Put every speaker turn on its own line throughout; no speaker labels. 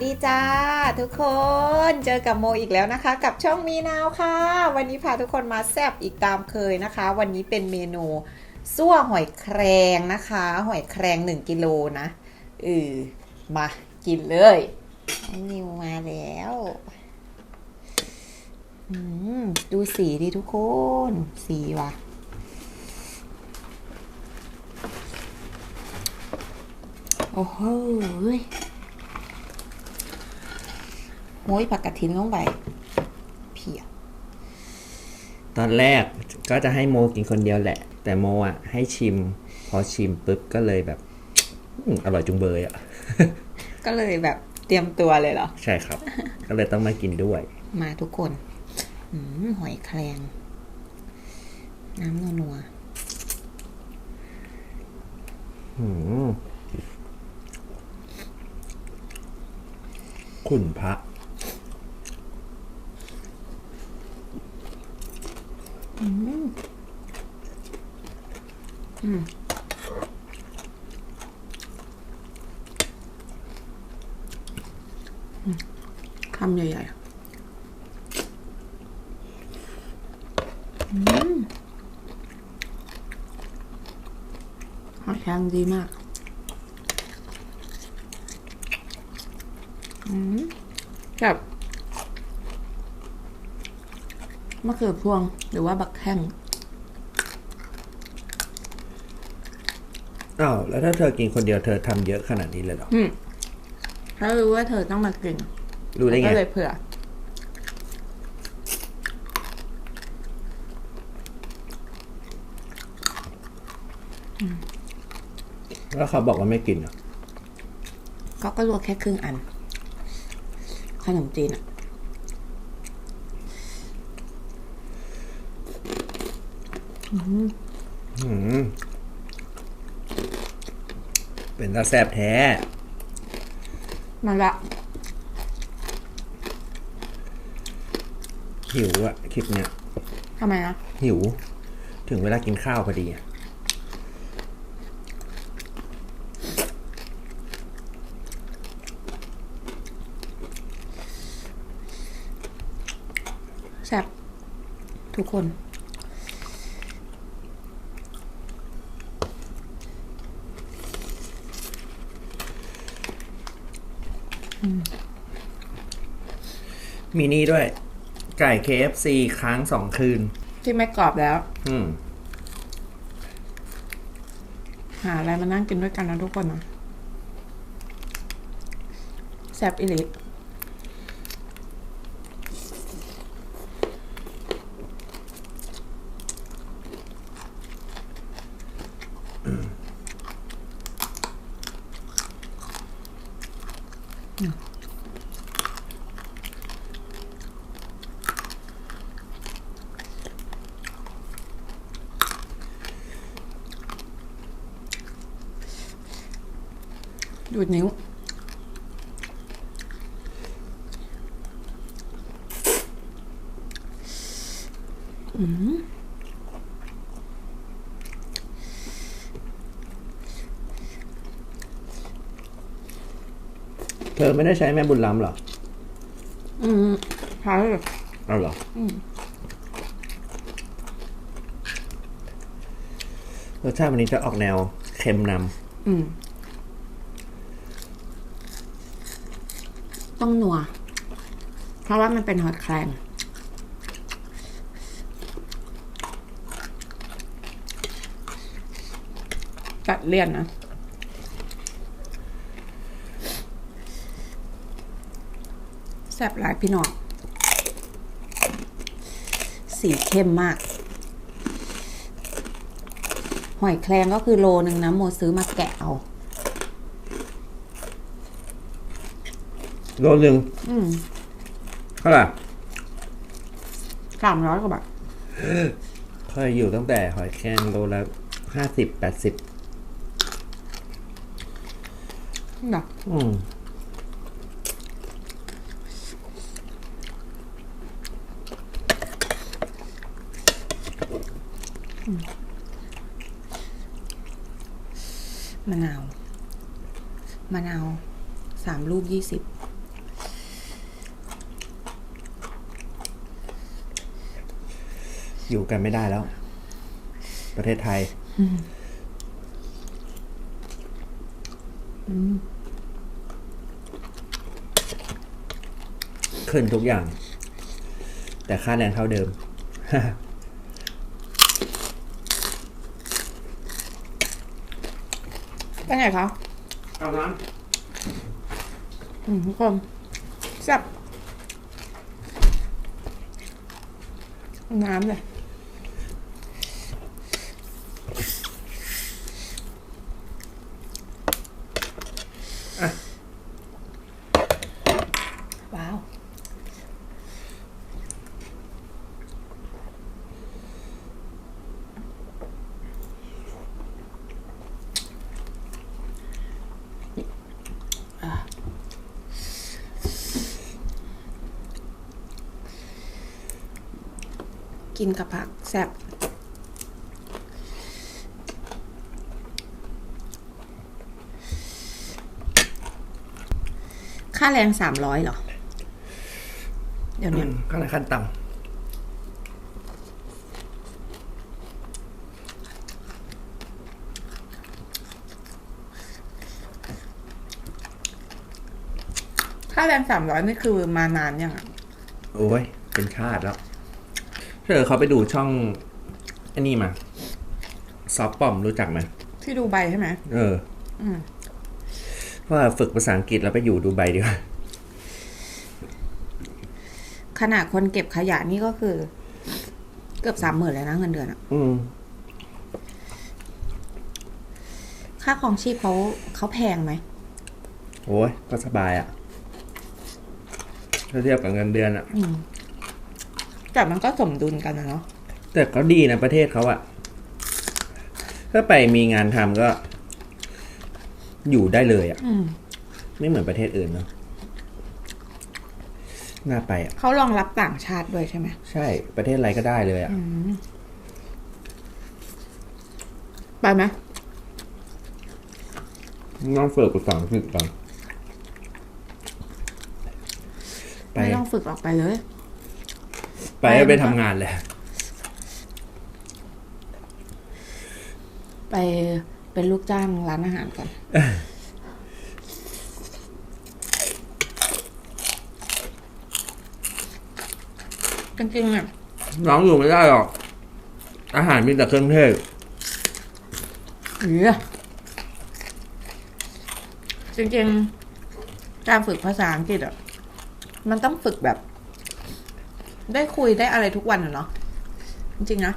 วัสดีจ้าทุกคนเจอกับโมอีกแล้วนะคะ กับช่องมีนาวค่ะ วันนี้พาทุกคนมาแซบอีกตามเคยนะคะ วันนี้เป็นเมนูซั่วหอยแครงนะคะ หอยแครง1กิโลนะเออมากินเลยนิวมาแล้วอืมดูสีดิทุกคน สีว่ะโอ้โหเฮ้ โอ้ยผักกระถินลงไปเพีย
ตอนแรกก็จะให้โมกินคนเดียวแหละ แต่โมอะให้ชิม พอชิมปุ๊บก็เลยแบบอืมอร่อยจุงเบยอะ
ก็เลยแบบเตรียมตัวเลยเหรอ
ใช่ครับ ก็เลยต้องมากินด้วย
มาทุกคนอืมหอยแครงน้ำนัว
อืมขุนพระ
ๆคำใหญ่ๆหอยแครงดีมาก อืมแบบ มะเขือพวงหรือว่าบักแข้ง
อ้าวแล้วถ้าเธอกินคนเดียวเธอทำเยอะขนาดนี้เลยเหรอ
อืมถ้ารู้ว่าเธอต้องมากิน
รู้ได้ไง
ก็เลยเผื่อ
แล้วเขาบอกว่าไม่กินเหรอ
ก็ก็ลวกแค่ครึ่งอัน ขนมจีนอะ
อืม เป็นตาแซบแท้
มันละ
หิวอะคลิปเนี้ย
ทำไมนะ
หิว ถึงเวลากินข้าวพอดีอะ
แซ่บทุกคน
มีนี่ด้วย ไก่ KFC ค้างสองคืน
ที่ไม่กรอบแล้ว
อืม
หาอะไรมานั่งกินด้วยกันนะทุกคนนะแซ่บอิลิ ดูดนิ้ว
เธอไม่ได้ใช้แม่บุญล้ำเหรอ
อืมใช่
เอาเหรออรสชาติวันนี้จะออกแนวเค็มน
อืม ต้องนัว เพราะว่ามันเป็นหอยแครงตัดเลี่ยนนะแซ่บหลายพี่น้องสีเข้มมาก หอยแครงก็คือโลนึงนะโมซื้อมาแกะเอา
โลนึง
อืม
เท่าไหร่
สามร้อยกว่าบาท
เคยอยู่ตั้งแต่หอยแครงโลละห้าสิบแปดสิบ
หรอ
อืม
มะนาว มะนาวสามลูกยี่สิบ
อยู่กันไม่ได้แล้ว ประเทศไทยขึ้นทุกอย่าง แต่ค่าแรงเท่าเดิม
ไปไหนคะ
เอาน้
อืมทุกคนแซ่บน้ำเลยว้าว กินกับผักแซ่บค่าแรงสามร้อยเหรอ เดี๋ยวเนี้ยำ
ขั้นขั้นต่
ค่าแรงสามร้อยนี่คือมานานยังอะำ
โอ้ย เป็นชาติแล้ว เธอเขาไปดูช่องอันนี้มาซอฟปอมรู้จักไหม
ที่ดูใบใช่ไหม
เอออ
ม
ว่าฝึกภาษาอังกฤษแล้วไปอยู่ดูไบดีกว่า
ขนาดคนเก็บขยะนี่ก็คือ เกือบสามหมื่นเลยนะเงินเดือนอะ
อืม
ค่าของชีพเขาเขาแพงไหม
โอ้ยก็สบายอะ่ะถ้าเทียบกับเงินเดือนอะ่ะ
แต่มันก็สมดุลกันนะเนาะ
แต่ก็ดีนะประเทศเขาอะ่ะถ้าไปมีงานทำก็ อยู่ได้เลยอะ่ะ
อืม
ไม่เหมือนประเทศอื่นเนาะน่าไปอะ่ะ
เขารองรับต่างชาติด้วยใช่ไหม
ใช่ประเทศอะไรก็ได้เลยอะ่ะ
ไปไหม
น้องฝึกภาษาอังกฤษก่อนไป
ไม่ต้องฝึกออกไปเลย
ไปแล้วไปทำงานเลย
ไปเป็นลูกจ้างร้านอาหารก่อนจริงๆเนี่ย
น้องอยู่ไม่ได้หรอก อาหารมีแต่เครื่องเทศ
เออจริงๆ การฝึกภาษาอังกฤษอะ มันต้องฝึกแบบ ได้คุยได้อะไรทุกวันอะเนาะจริงๆนะ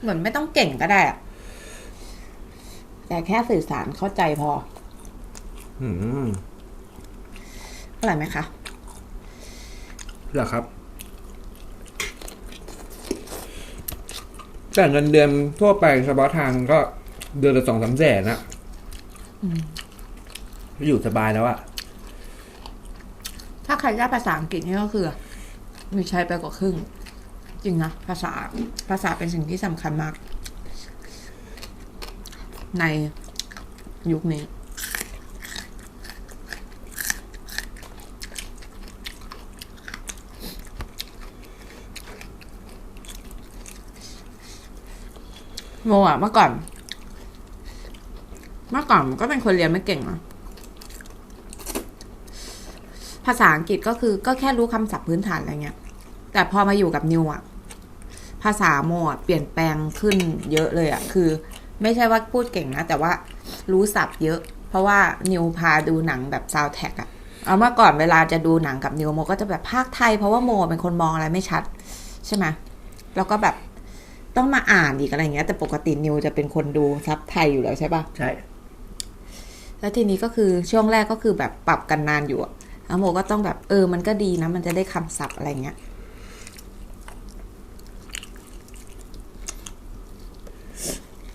เหมือนไม่ต้องเก่งก็ได้อะแต่แค่สื่อสารเข้าใจพอ
อืม
อร่อยไหมคะ
เหรอครับ แต่เงินเดือนทั่วไปเฉพาะทางก็เดือนละสองสามแสนนะอยู่สบายแล้วอะ
ถ้าใครได้ภาษาอังกฤษนี่ก็คือ มีใช้ไปกว่าครึ่ง จริงนะภาษาภาษาเป็นสิ่งที่สำคัญมาก ในยุคนี้โมอะเมื่อก่อน เมื่อก่อนก็เป็นคนเรียนไม่เก่งนะ ภาษาอังกฤษก็คือก็แค่รู้คำศัพท์พื้นฐานอะไรเงี้ย แต่พอมาอยู่กับนิวอะภาษาโมอะเปลี่ยนแปลงขึ้นเยอะเลยอะคือ ไม่ใช่ว่าพูดเก่งนะ แต่ว่ารู้ศัพท์เยอะ เพราะว่านิวพาดูหนังแบบซาวแท็กอะเอาเมื่อก่อนเวลาจะดูหนังกับนิวโมก็จะแบบภาคไทย เพราะว่าโมเป็นคนมองอะไรไม่ชัด ใช่ไหมแล้วก็แบบต้องมาอ่านอีกอะไรเงี้ย แต่ปกตินิวจะเป็นคนดูซับไทยอยู่แล้วใช่ปะ
ใช่
แล้วทีนี้ก็คือช่วงแรกก็คือแบบปรับกันนานอยู่อะ แล้วโมก็ต้องแบบเออมันก็ดีนะ มันจะได้คำศัพท์อะไรเงี้ย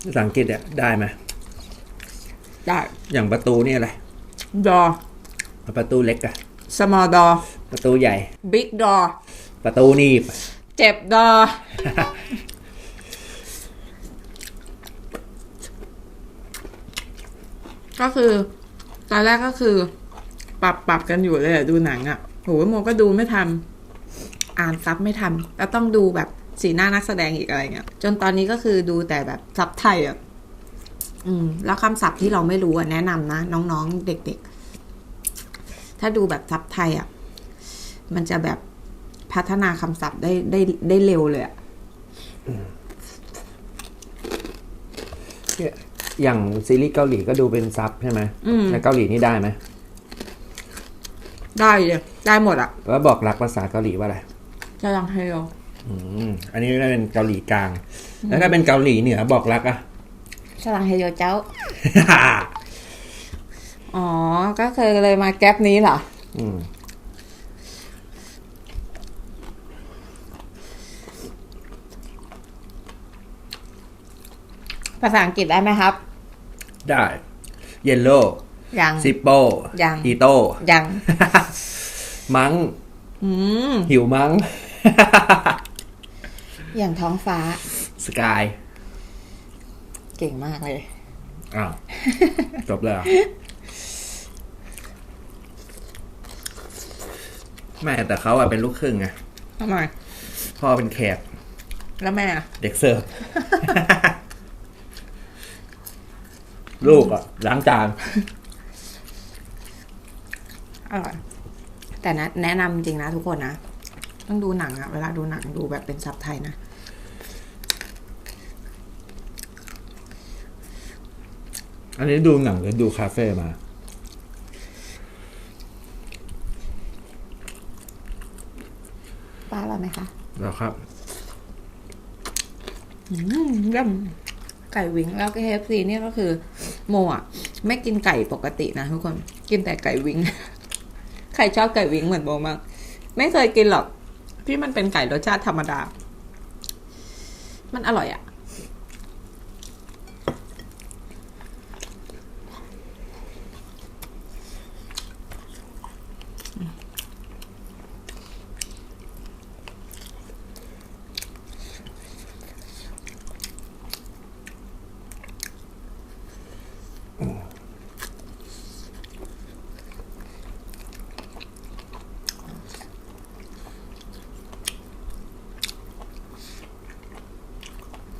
ภาษาอังกฤษอะได้ไหม
ได้
อย่างประตูนี่อะไร
ดอ
ประตูเล็กอะ
small door
ประตูใหญ่
big door
ประตูหนีบ
เจ็บดอก็คือ ตอนแรกก็คือ ปรับปรับกันอยู่เลยอะดูหนังอะโหโมก็ดูไม่ทันอ่านซับไม่ทันแล้วต้องดูแบบสีหน้านักแสดงอีกอะไรเงี้ย จนตอนนี้ก็คือดูแต่แบบซับไทยอะอืม แล้วคำศัพท์ที่เราไม่รู้อะแนะนำนะน้องๆเด็ก ๆ ถ้าดูแบบซับไทยอะ มันจะแบบพัฒนาคำศัพท์ได้ได้ได้เร็วเลยอะ
อย่างซีรีส์เกาหลีก็ดูเป็นซับใช่ไหม
อืม
แล้วเกาหลีนี่ได้ไหม
ได้เลยได้หมดอะ
แล้วบอกรักภาษาเกาหลีว่าอะไร
จะยังเฮล
อืมอันนี้ก็เป็นเกาหลีกลาง แล้วถ้าเป็นเกาหลีเหนือบอกรักอะ
จะยังเฮลเจ้า อ๋อ ก็เคยเลยมาแก๊ปนี้เหรอ
อืม
ภาษาอังกฤษได้ไหมครับ
ได้ เยลโล่
ยัง
ซิปโป
ยัง
อีโต้
ยัง
มัง
อืม
หิวมัง
อย่างท้องฟ้า
สกาย
เก่งมากเลย
อ้าว จบเลยเหรอแม่แต่เขาอะเป็นลูกครึ่งไง
ทำไม
พ่อเป็นแขก
แล้วแม่อะ
เด็กเสิร์ฟลูกอะล้างจาน
อร่อย แต่นะแนะนำจริงนะทุกคนนะ ต้องดูหนังอะเวลาดูหนังดูแบบเป็นซับไทยนะ
อันนี้ดูหนังหรือดูคาเฟ่มา
ป้าเราไหมคะ
แล้วครับ
อืมเยี่ยมไก่วิงแล้วก็เคฟซีเนี่ยก็คือ โมอะ ไม่กินไก่ปกตินะทุกคน กินแต่ไก่วิง ใครชอบไก่วิงเหมือนโมมากไม่เคยกินหรอกที่มันเป็นไก่รสชาติธรรมดา มันอร่อยอะ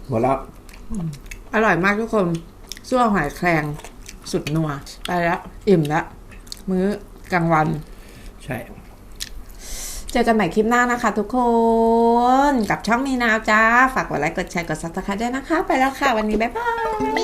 หมดแล้ว
อร่อยมากทุกคนซั่วหอยแครงสุดนัวไปแล้ว อิ่มแล้วมื้อกลางวัน
ใช่
เจอกันใหม่คลิปหน้านะคะทุกคน กับช่องมีนาวจ้า ฝากกดไลค์กดแชร์กดซับสไครต์ด้วยนะคะ ไปแล้วค่ะ วันนี้ บ๊ายบาย
มีนาว